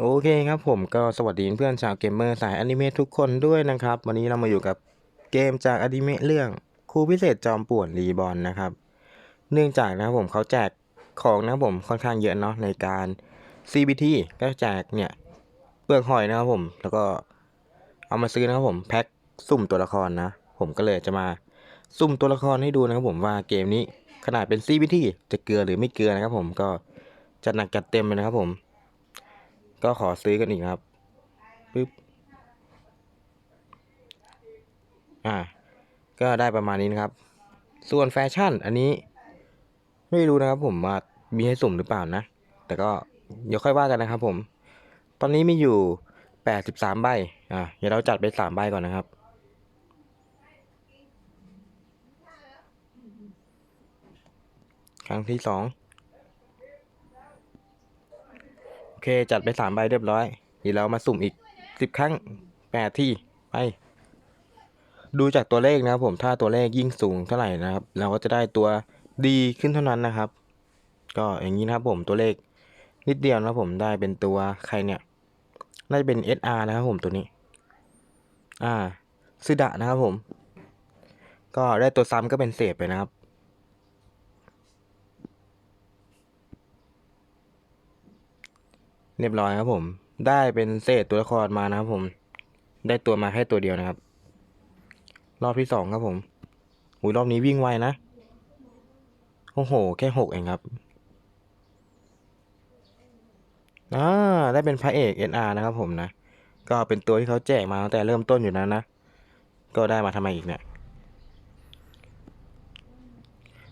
โอเคครับผมก็สวัสดีเพื่อนชาวเกมเมอร์สายอนิเมะทุกคนด้วยนะครับ วันนี้เรามาอยู่กับเกมจากอนิเมะเรื่องครูพิเศษจอมป่วนรีบอลนะครับ เนื่องจากนะครับผมเขาแจกของนะครับผมค่อนข้างเยอะเนาะในการ CBT ก็แจกเนี่ยเปลือกหอยนะครับผม แล้วก็เอามาซื้อนะครับผมแพ็คสุ่มตัวละครนะ ผมก็เลยจะมาสุ่มตัวละครให้ดูนะครับผมว่าเกมนี้ขนาดเป็น CBT จะเกลือหรือไม่เกลือนะครับผมก็จัดหนักจัดเต็มเลยนะครับผม ก็ขอซื้อกันอีกนะครับปึ๊บอ่า ก็ได้ประมาณนี้นะครับ ส่วนแฟชั่นอันนี้ ไม่รู้นะครับผมว่ามีให้สุ่มหรือเปล่านะ แต่ก็เดี๋ยวค่อยว่ากันนะครับผม ตอนนี้มีอยู่แปดสิบสามใบ อ่าเดี๋ยวเราจัดไปสามใบก่อนนะครับ ครั้งที่สอง โอ เคจัดไปสามใบเรียบร้อยเดี๋ยวเรามาสุ่มอีกสิบครั้งแปดที่ไป ดูจากตัวเลขนะครับผมถ้าตัวเลขยิ่งสูงเท่าไหร่นะครับ เราก็จะได้ตัวดีขึ้นเท่านั้นนะครับ ก็อย่างนี้นะครับผมตัวเลขนิดเดียวนะครับผมได้เป็นตัวใครเนี่ยน่าจะเป็น SR นะครับผมตัวนี้ อ่าซึดะนะครับผม ก็ได้ตัวซ้ำก็เป็นเศษไปนะครับ เรียบร้อยครับผม ได้เป็นเศษตัวละครมานะครับผม ได้ตัวมาแค่ตัวเดียวนะครับ รอบที่สองครับผมหูยรอบนี้วิ่งไวนะโอ้โห แค่หกเองครับอ่าได้เป็นพระเอก NR นะครับผมนะ ก็เป็นตัวที่เขาแจกมาตั้งแต่เริ่มต้นอยู่แล้วนะ ก็ได้มาทำไมอีกเนี่ย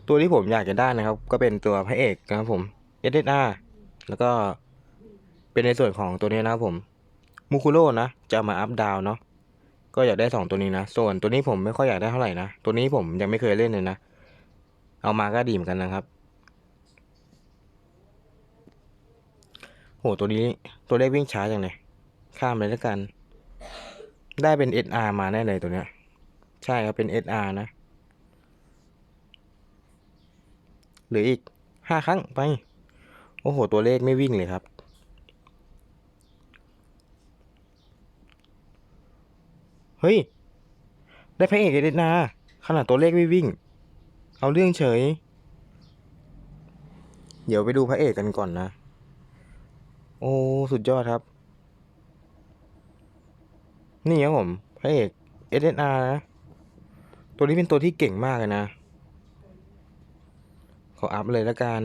ตัวที่ผมอยากจะได้นะครับ ก็เป็นตัวพระเอกนะครับผม SSR แล้วก็ เป็นในส่วนของตัวนี้นะครับผมมูคุโร่นะ จะมาอัพดาวเนาะก็อยากได้สองตัวนี้นะ ส่วนตัวนี้ผมไม่ค่อยอยากได้เท่าไหร่นะ ตัวนี้ผมยังไม่เคยเล่นเลยนะ เอามาก็ดีเหมือนกันนะครับ โห ตัวนี้ตัวเลขวิ่งช้าจังเลย ข้ามเลยแล้วกัน ได้เป็น SR มาแน่เลยตัวเนี้ย ใช่ครับเป็น SR นะ หรืออีกห้าครั้งไป โอ้โห ตัวเลขไม่วิ่งเลยครับ เฮ้ย ได้พระเอกเอเดนา ขนาดตัวเลขไม่วิ่ง เอาเรื่องเฉย เดี๋ยวไปดูพระเอกกันก่อนนะ โอ้ สุดยอดครับ นี่ครับผม พระเอกเอเดนานะ ตัวนี้เป็นตัวที่เก่งมากเลยนะ ขออัพเลยล้วกัน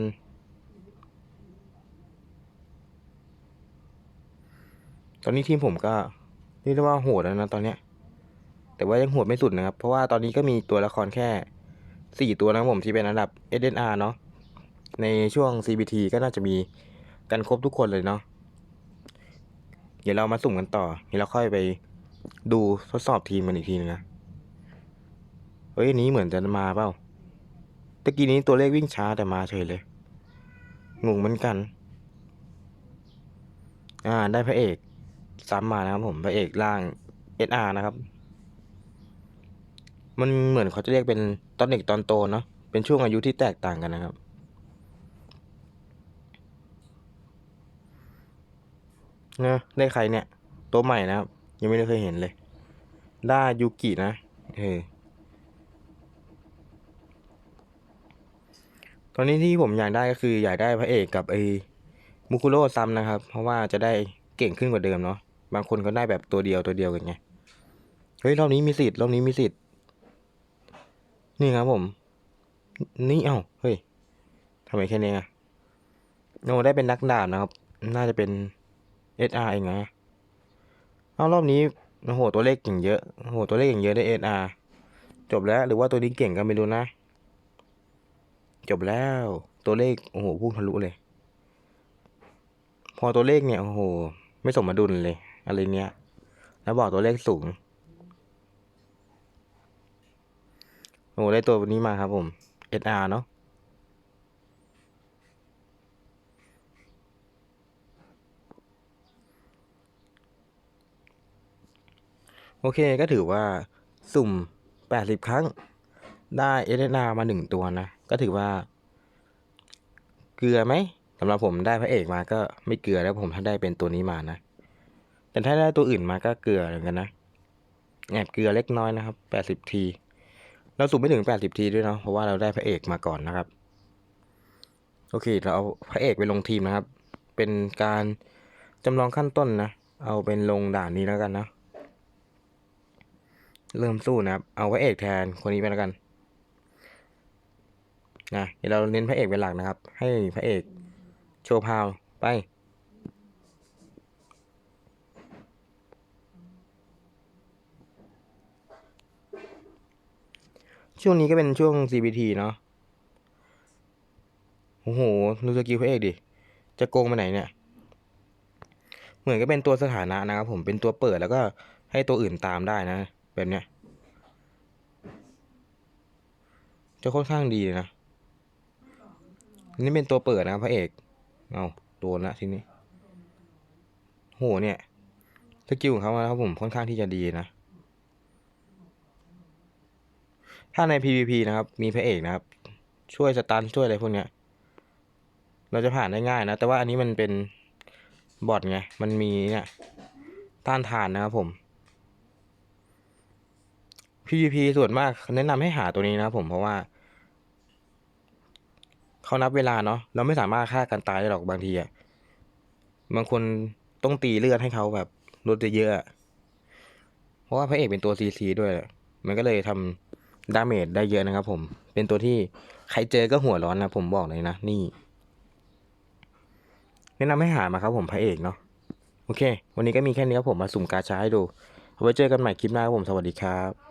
ตอนนี้ทีมผมก็เรียกได้ว่าโหดแล้วนะตอนเนี้ย แต่ว่ายังโหดไม่สุดนะครับ เพราะว่าตอนนี้ก็มีตัวละครแค่สี่ตัวนะครับผมที่เป็นระดับ SNR เนาะในช่วง CBT ก็น่าจะมีกันครบทุกคนเลยเนาะเดี๋ยวเรามาสุ่มกันต่อเดี๋ยวเราค่อยไปดูทดสอบทีมกันอีกทีนึงนะเฮ้ยนนี้เหมือนจะมาเปล่าตะกี้นี้ตัวเลขวิ่งช้าแต่มาเฉยเลยงงเหมือนกัน อ่าได้พระเอกซ้ำมานะครับผมพระเอกร่าง SR นะครับ มันเหมือนเขาจะเรียกเป็นตอนเด็กตอนโตเนาะเป็นช่วงอายุที่แตกต่างกันนะครับ นะได้ใครเนี่ย ตัวใหม่นะครับ ยังไม่ได้เคยเห็นเลยด้ยูกินะเออตอนนี้ที่ผมอยากได้ก็คืออยากได้พระเอกกับไอ้มุคุโร่ซ้ำนะครับ เพราะว่าจะได้เก่งขึ้นกว่าเดิมเนาะบางคนก็ได้แบบตัวเดียวตัวเดียวกันไงเฮ้ยรอบนี้มีสิทธิ์รอบนี้มีสิทธิ์ นี่ครับผม นี่เอ้าเฮ้ยทำไมแค่นี้อะโนได้เป็นนักดาบนะครับ น่าจะเป็น SR เองนะเอารอบนี้โอ้โหตัวเลขเก่งเยอะโอ้โหตัวเลขเก่งเยอะได้ SR จบแล้วหรือว่าตัวนี้เก่งก็ไม่รู้นะ จบแล้วตัวเลขโอ้โหพุ่งทะลุเลย พอตัวเลขเนี่ยโอ้โห ไม่สมดุลเลยอะไรเนี้ยแล้วบอกตัวเลขสูง โอ้ได้ตัวนี้มาครับผม SR เนาะโอเคก็ถือว่าสุ่ม 80 ครั้ง ได้ SR มาหนึ่งตัวนะ ก็ถือว่า เกลือไหมสำหรับผมได้พระเอกมาก็ไม่เกลือแล้วผมถ้าได้เป็นตัวนี้มานะ แต่ถ้าได้ตัวอื่นมาก็เกลือเหมือนกันนะแอบเกลือเล็กน้อยนะครับแปดสิบที เราสุ่มไม่ถึงแปดสิบทีด้วยเนาะเพราะว่าเราได้พระเอกมาก่อนนะครับ โอเค เราเอาพระเอกไปลงทีมนะครับ เป็นการจำลองขั้นต้นนะ เอาเป็นลงด่านนี้แล้วกันนะเริ่มสู้นะครับ เอาพระเอกแทนคนนี้ไปแล้วกันนะเดี๋ยวเราเน้นพระเอกเป็นหลักนะครับ ให้พระเอกโชว์พาวไป ช่วงนี้ก็เป็นช่วง CBT เนาะ โอ้โห ดูสกิลพระเอกดิ จะโกงไปไหนเนี่ย เหมือนก็เป็นตัวสถานะนะครับผม เป็นตัวเปิดแล้วก็ให้ตัวอื่นตามได้นะ แบบเนี้ย จะค่อนข้างดีเลยนะ นี่เป็นตัวเปิดนะครับพระเอก เอาโดนละทีนี้ โหเนี่ย สกิลของเขานะครับผมค่อนข้างที่จะดีนะ ถ้าใน PVP นะครับ มีพระเอกนะครับ ช่วยสตันช่วยอะไรพวกเนี้ย เราจะผ่านได้ง่ายนะ แต่ว่าอันนี้มันเป็นบอทไง มันมีเนี่ยต้านทานนะครับผม PVP ส่วนมากแนะนำให้หาตัวนี้นะครับผมเพราะว่าเขานับเวลาเนาะเราไม่สามารถฆ่ากันตายได้หรอกบางทีอะบางคนต้องตีเลือดให้เขาแบบลดเยอะๆอะเพราะว่าพระเอกเป็นตัว CC ด้วย มันก็เลยทำ ดาเมจได้เยอะนะครับผม เป็นตัวที่ใครเจอก็หัวร้อนนะผมบอกเลยนะ นี่ แนะนำให้หามาครับผมพระเอกเนาะ โอเค วันนี้ก็มีแค่นี้ครับผมมาสุ่มกาชาให้ดู ไว้เจอกันใหม่คลิปหน้าครับผม สวัสดีครับ